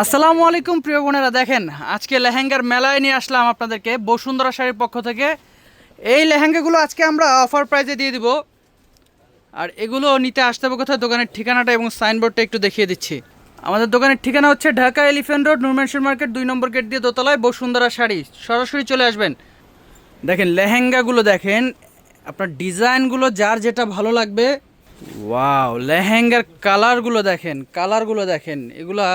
আসসালামু আলাইকুম, প্রিয় বোনেরা, দেখেন, আজকে লেহেঙ্গার মেলায় নিয়ে আসলাম আপনাদেরকে বসুন্ধরা শাড়ির পক্ষ থেকে। এই লেহেঙ্গাগুলো আজকে আমরা অফার প্রাইজে দিয়ে দিব। আর এগুলো নিতে আসতে হবে কোথায়? দোকানের ঠিকানাটা এবং সাইনবোর্ডটা একটু দেখিয়ে দিচ্ছি। আমাদের দোকানের ঠিকানা হচ্ছে Dhaka elephant road Noor Mansion market দুই নম্বর গেট দিয়ে দোতলায় বসুন্ধরা শাড়ি। সরাসরি চলে আসবেন। দেখেন, লেহেঙ্গাগুলো দেখেন, আপনার ডিজাইনগুলো যার যেটা ভালো লাগবে ওয়াও লেহেঙ্গার কালারগুলো দেখেন কালারগুলো দেখেন, এগুলা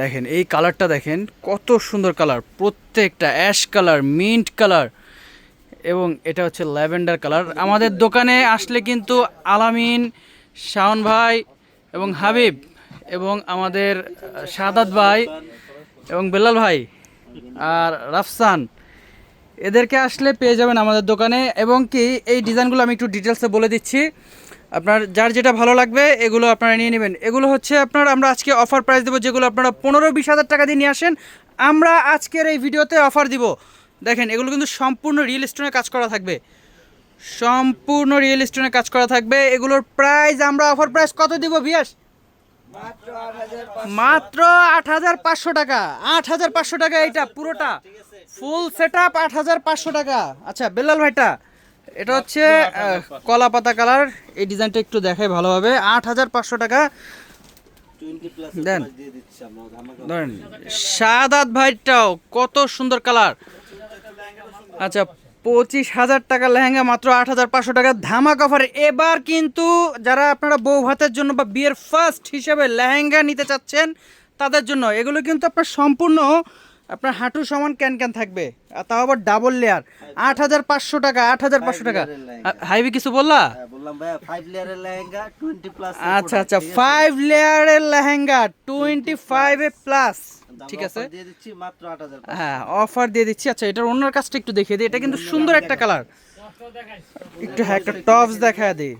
দেখেন, এই কালারটা দেখেন, কত সুন্দর কালার, প্রত্যেকটা অ্যাশ কালার, মিন্ট কালার, এবং এটা হচ্ছে ল্যাভেন্ডার কালার। আমাদের দোকানে আসলে কিন্তু আলামিন, শাওন ভাই এবং হাবিব এবং আমাদের সাদাত ভাই এবং বেলাল ভাই আর রাফসান এদেরকে আসলে পেয়ে যাবেন আমাদের দোকানে। এবং কি, এই ডিজাইনগুলো আমি একটু ডিটেলসে বলে দিচ্ছি। আপনার যার যেটা ভালো লাগবে, এগুলো আপনারা নিয়ে নেবেন। এগুলো হচ্ছে আপনার, আমরা আজকে অফার প্রাইস দেবো যেগুলো আপনারা পনেরো বিশ হাজার টাকা দিয়ে নিয়ে আসেন। আমরা আজকের এই ভিডিওতে অফার দিব। দেখেন, এগুলো কিন্তু সম্পূর্ণ রিয়েল স্টোনে কাজ করা থাকবে। সম্পূর্ণ রিয়েল স্টোনে কাজ করা থাকবে। এগুলোর প্রাইস আমরা অফার প্রাইস কত দিব বিয়াস মাত্র আট হাজার পাঁচশো টাকা। আট হাজার পাঁচশো টাকা এইটা, পুরোটা। ফুল সেট আপ আট হাজার পাঁচশো টাকা। আচ্ছা বেলাল ভাইটা এটা হচ্ছে কলা পাতা কালার। এই ডিজাইনটা একটু দেখাই ভালোভাবে। আট হাজার পাঁচশো টাকা। দেন। ধরেন সাদাত ভাইটাও কত সুন্দর কালার। আচ্ছা পঁচিশ হাজার টাকা লেহেঙ্গা মাত্র আট হাজার পাঁচশো টাকা। ধামাক অফার এবার কিন্তু যারা আপনারা বউ ভাতের জন্য বা বিয়ের ফার্স্ট হিসেবে লেহেঙ্গা নিতে চাচ্ছেন তাদের জন্য এগুলো কিন্তু আপনার সম্পূর্ণ আপনার হাঁটু সমান ক্যান ক্যান থাকবে। তাও আবার ডাবল লেয়ার আট হাজার পাঁচশো টাকা আট হাজার পাঁচশো টাকা। হাইবি কিছু বললা? হ্যাঁ, আচ্ছা আচ্ছা ফাইভ লেয়ারের lehenga twenty five A plus ঠিক আছে? হ্যাঁ অফার দিয়ে দিচ্ছি। আচ্ছা এটার অন্যর কাজটা একটু দেখিয়ে দিই। এটা কিন্তু সুন্দর একটা কালার একটু হ্যাঁ একটা টপস দেখা দিই।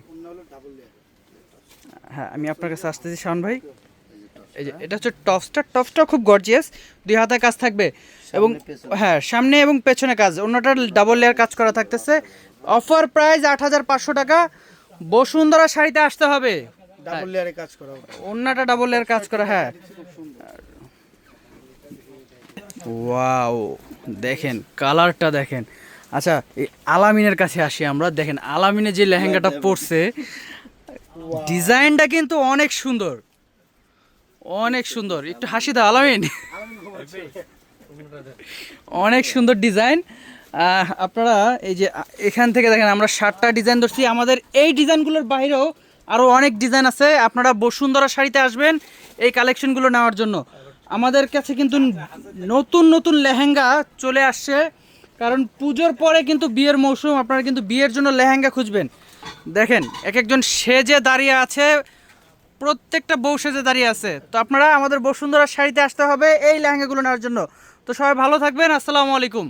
হ্যাঁ আমি আপনার কাছে আসতেছি শাওন ভাই। এই যে এটা হচ্ছে টপসটা। টপসটা খুব গর্জিয়াস দুই হাতে কাজ থাকবে। এবং হ্যাঁ সামনে এবং পেছনে কাজ। অন্যটা ডাবল লেয়ার কাজ করা থাকতেছে। অফার প্রাইস আট হাজার পাঁচশো টাকা। বসুন্ধরা শাড়িতে আসতে হবে। ডাবল লেয়ারে কাজ করা অন্যটা ডাবল লেয়ার কাজ করা হ্যাঁ। ওয়াও দেখেন কালারটা দেখেন। আচ্ছা এই আলামিনের কাছে আসি আমরা। দেখেন আলামিনের যে লেহেঙ্গাটা পরছে ডিজাইনটা কিন্তু অনেক সুন্দর। অনেক সুন্দর। একটু হাসি দাও, আলামিন। অনেক সুন্দর ডিজাইন। আপনারা এই যে, এখান থেকে দেখেন, আমরা ষাটটা ডিজাইন ধরছি। আমাদের এই ডিজাইনগুলোর বাইরেও আরও অনেক ডিজাইন আছে। আপনারা বসুন্ধরা শাড়িতে আসবেন এই কালেকশনগুলো নেওয়ার জন্য। আমাদের কাছে কিন্তু নতুন নতুন লেহেঙ্গা চলে আসছে। কারণ পুজোর পরে কিন্তু বিয়ের মৌসুম, আপনারা কিন্তু বিয়ের জন্য লেহেঙ্গা খুঁজবেন। দেখেন, এক একজন সেজে দাঁড়িয়ে আছে। প্রত্যেকটা বউ সেজে দাঁড়িয়ে আছে। তো আপনারা আমাদের বসুন্ধরা শাড়িতে আসতে হবে, এই লেহেঙ্গাগুলো নেওয়ার জন্য। তো সবাই ভালো থাকবেন, আসসালামু আলাইকুম।